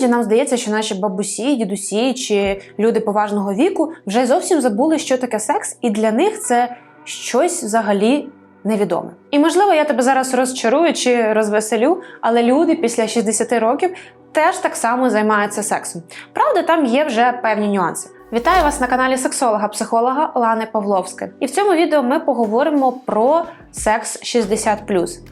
Іноді нам здається, що наші бабусі, дідусі чи люди поважного віку вже зовсім забули, що таке секс, і для них це щось взагалі невідоме. І можливо, я тебе зараз розчарую чи розвеселю, але люди після 60 років теж так само займаються сексом. Правда, там є вже певні нюанси. Вітаю вас на каналі сексолога-психолога Лани Павловської. І в цьому відео ми поговоримо про секс 60.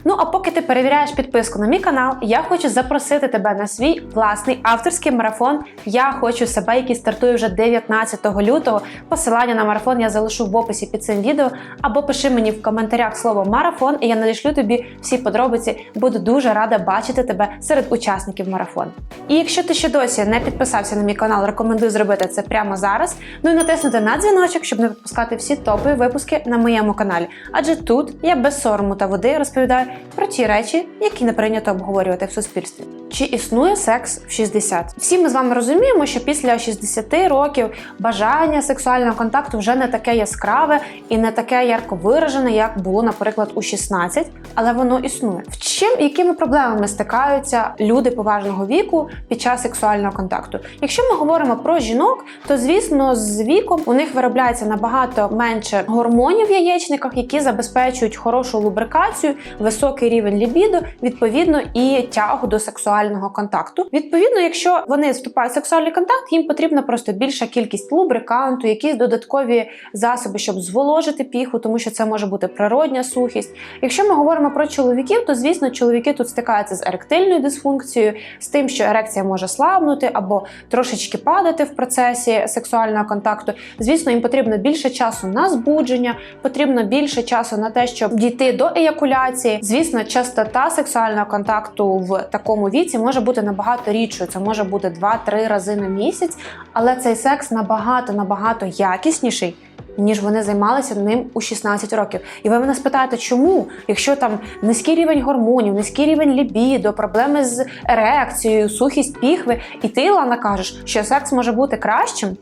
Ну а поки ти перевіряєш підписку на мій канал, я хочу запросити тебе на свій власний авторський марафон. Я хочу себе, який стартує вже 19 лютого. Посилання на марафон я залишу в описі під цим відео, або пиши мені в коментарях слово марафон, і я надішлю тобі всі подробиці. Буду дуже рада бачити тебе серед учасників марафону. І якщо ти ще досі не підписався на мій канал, рекомендую зробити це прямо зараз. Ну і натиснути на дзвіночок, щоб не пропускати всі топові випуски на моєму каналі. Адже тут я без сорому та води розповідаю про ті речі, які не прийнято обговорювати в суспільстві. Чи існує секс в 60? Всі ми з вами розуміємо, що після 60 років бажання сексуального контакту вже не таке яскраве і не таке ярко виражене, як було, наприклад, у 16, але воно існує. В чим якими проблемами стикаються люди поважного віку під час сексуального контакту? Якщо ми говоримо про жінок, то звісно з віком у них виробляється набагато менше гормонів в яєчниках, які забезпечують хорошу лубрикацію, високий рівень лібіду, відповідно і тягу до сексуального контакту. Відповідно, якщо вони вступають в сексуальний контакт, їм потрібна просто більша кількість лубриканту, якісь додаткові засоби, щоб зволожити піху, тому що це може бути природня сухість. Якщо ми говоримо про чоловіків, то звісно чоловіки тут стикаються з еректильною дисфункцією, з тим, що ерекція може слабнути або трошечки падати в процесі сексуального контакту. Звісно, їм потрібно більше часу на збудження, потрібно більше часу на те, щоб дійти до еякуляції. Звісно, частота сексуального контакту в такому віці може бути набагато рідшою. Це може бути 2-3 рази на місяць, але цей секс набагато набагато якісніший. Ніж вони займалися ним у 16 років. І ви мене спитаєте, чому? Якщо там низький рівень гормонів, низький рівень лібідо, проблеми з ерекцією, сухість піхви, і ти, Лана, кажеш, що секс може бути кращим?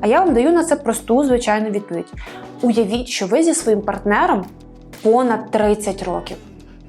А я вам даю на це просту звичайну відповідь. Уявіть, що ви зі своїм партнером понад 30 років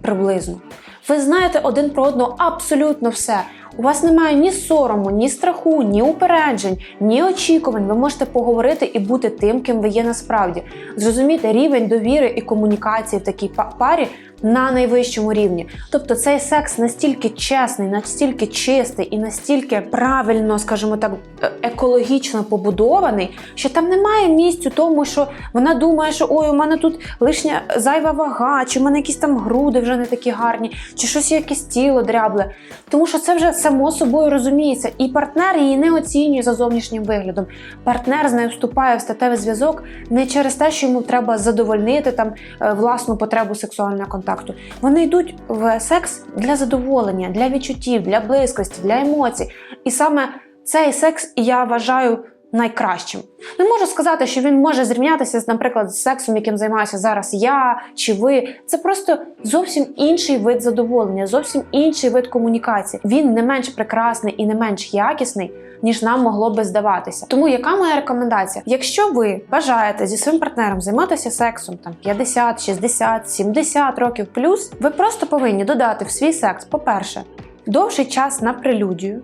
приблизно. Ви знаєте один про одного абсолютно все. У вас немає ні сорому, ні страху, ні упереджень, ні очікувань. Ви можете поговорити і бути тим, ким ви є насправді. Зрозуміти рівень довіри і комунікації в такій парі на найвищому рівні. Тобто цей секс настільки чесний, настільки чистий і настільки правильно, скажімо так, е- екологічно побудований, що там немає місць у тому, що вона думає, що ой, у мене тут лишня зайва вага, чи в мене якісь там груди вже не такі гарні, чи щось якесь тіло дрябле. Тому що це вже само собою розуміється. І партнер її не оцінює за зовнішнім виглядом. Партнер з нею вступає в статевий зв'язок не через те, що йому треба задовольнити там е, власну потребу сексуального контакту. Вони йдуть в секс для задоволення, для відчуттів, для близькості, для емоцій. І саме цей секс я вважаю. Найкращим не можу сказати, що він може зрівнятися з, наприклад, з сексом, яким займаюся зараз я чи ви. Це просто зовсім інший вид задоволення, зовсім інший вид комунікації. Він не менш прекрасний і не менш якісний, ніж нам могло би здаватися. Тому яка моя рекомендація? Якщо ви бажаєте зі своїм партнером займатися сексом там 50, 60, 70 років плюс, ви просто повинні додати в свій секс, по-перше, довший час на прелюдію.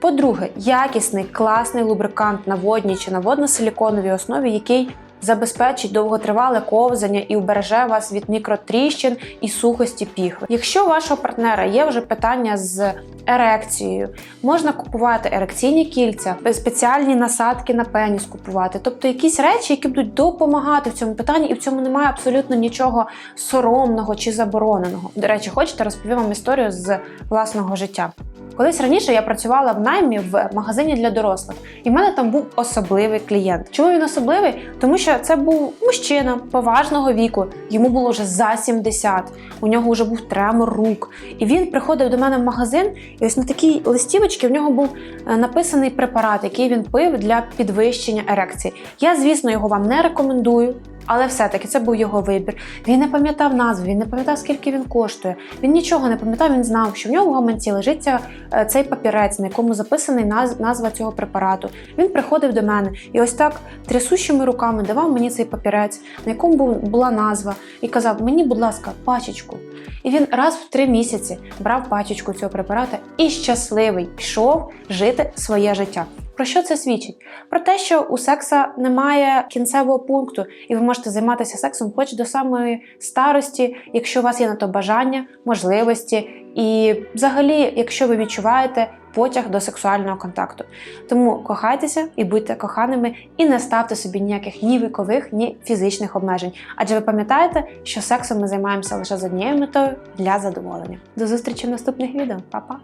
По-друге, якісний класний лубрикант на водній чи на водно-силіконовій основі, який забезпечить довготривале ковзання і убереже вас від мікротріщин і сухості піхви. Якщо у вашого партнера є вже питання з ерекцією, можна купувати ерекційні кільця, спеціальні насадки на пеніс купувати, тобто якісь речі, які будуть допомагати в цьому питанні, і в цьому немає абсолютно нічого соромного чи забороненого. До речі, хочете розповім вам історію з власного життя. Колись раніше я працювала в наймі в магазині для дорослих, і в мене там був особливий клієнт. Чому він особливий? Тому що це був мужчина поважного віку, йому було вже за 70, у нього вже був тремор рук. І він приходив до мене в магазин, і ось на такій листівочці в нього був е, написаний препарат, який він пив для підвищення ерекції. Я, звісно, його вам не рекомендую. Але все-таки це був його вибір. Він не пам'ятав назву, він не пам'ятав, скільки він коштує. Він нічого не пам'ятав. Він знав, що в нього в гаманці лежиться е, цей папірець, на якому записаний назва цього препарату. Він приходив до мене і ось так трясущими руками давав мені цей папірець, на якому була назва, і казав: Мені, будь ласка, пачечку. І він раз в три місяці брав пачечку цього препарата і щасливий йшов жити своє життя. Про що це свідчить? Про те, що у секса немає кінцевого пункту, і ви можете займатися сексом хоч до самої старості, якщо у вас є на то бажання, можливості, і взагалі, якщо ви відчуваєте потяг до сексуального контакту. Тому кохайтеся і будьте коханими, і не ставте собі ніяких ні вікових, ні фізичних обмежень. Адже ви пам'ятаєте, що сексом ми займаємося лише з однією метою для задоволення. До зустрічі в наступних відео, Па-па!